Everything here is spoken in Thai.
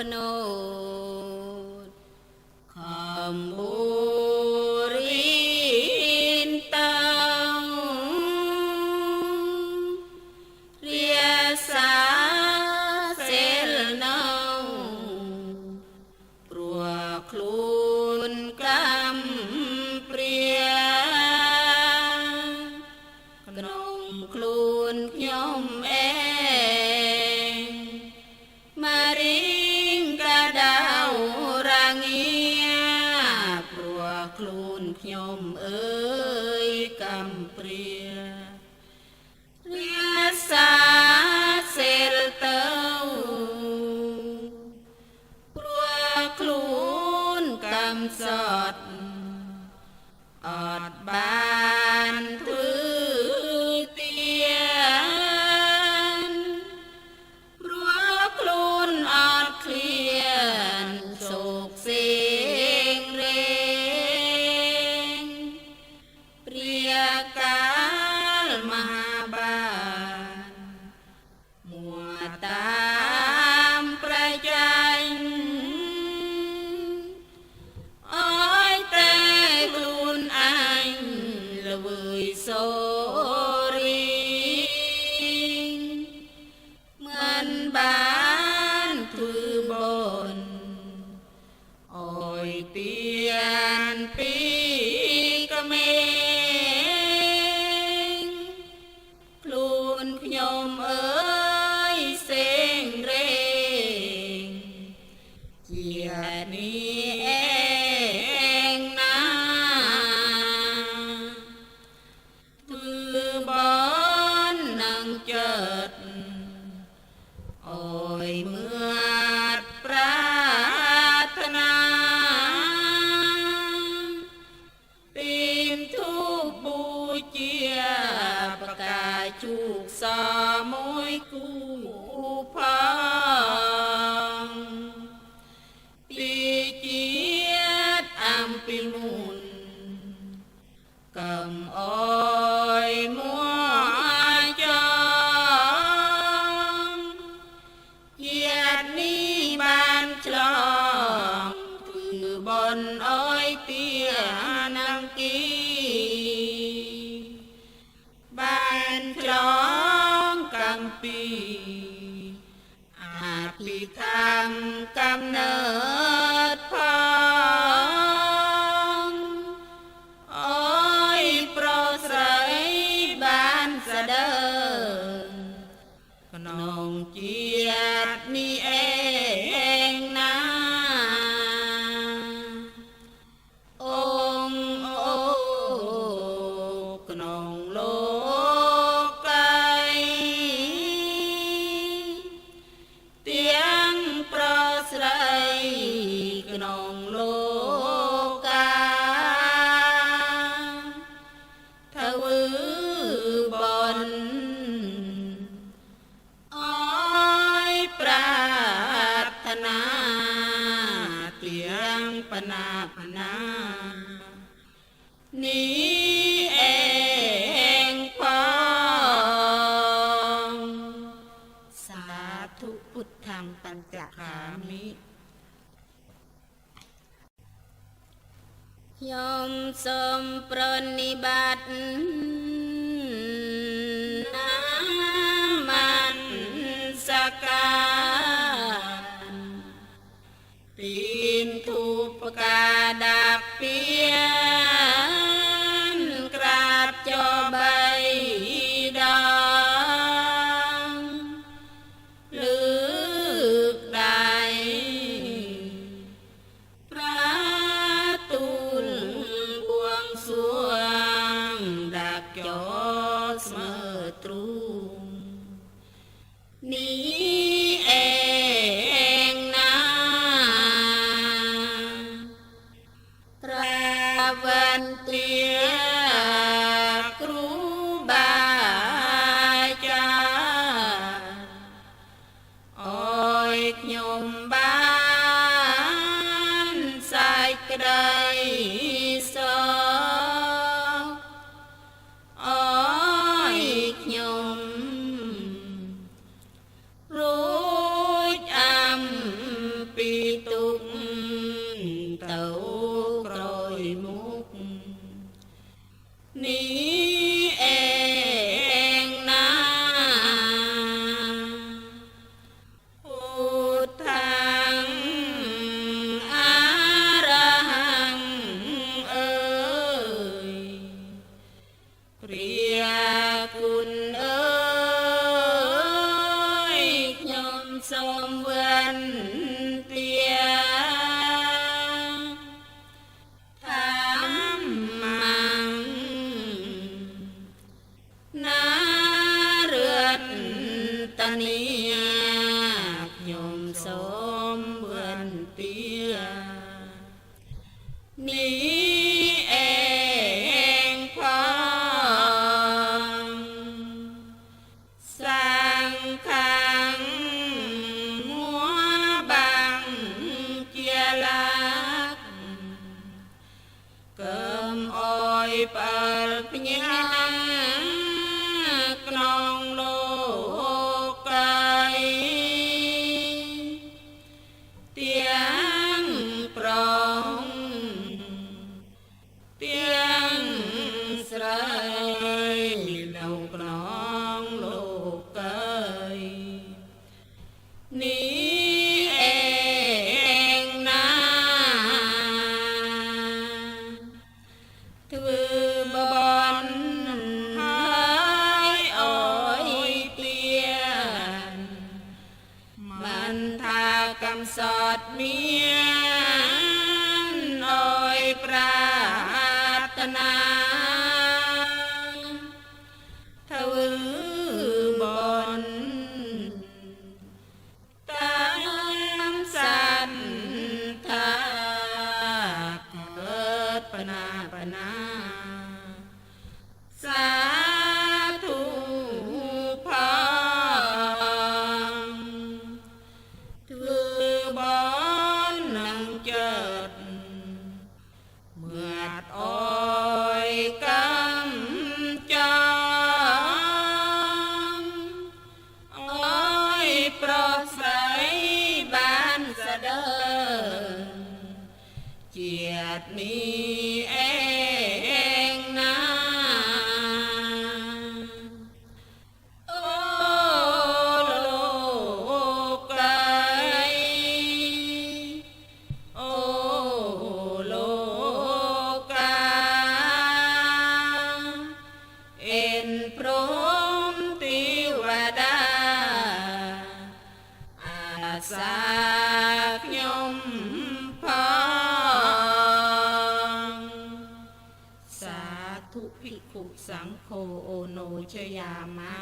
Pano. अनन्त ของโลกาทวือบอนอ้อยปรารถนาเตียงปนาปนานี้เอง ខ្ញុំសូមប្រនិបត្តិ วันเตีย Nem தனி আমি สากยมพองสาธุภิกขุสังโฆโอโนชยามะ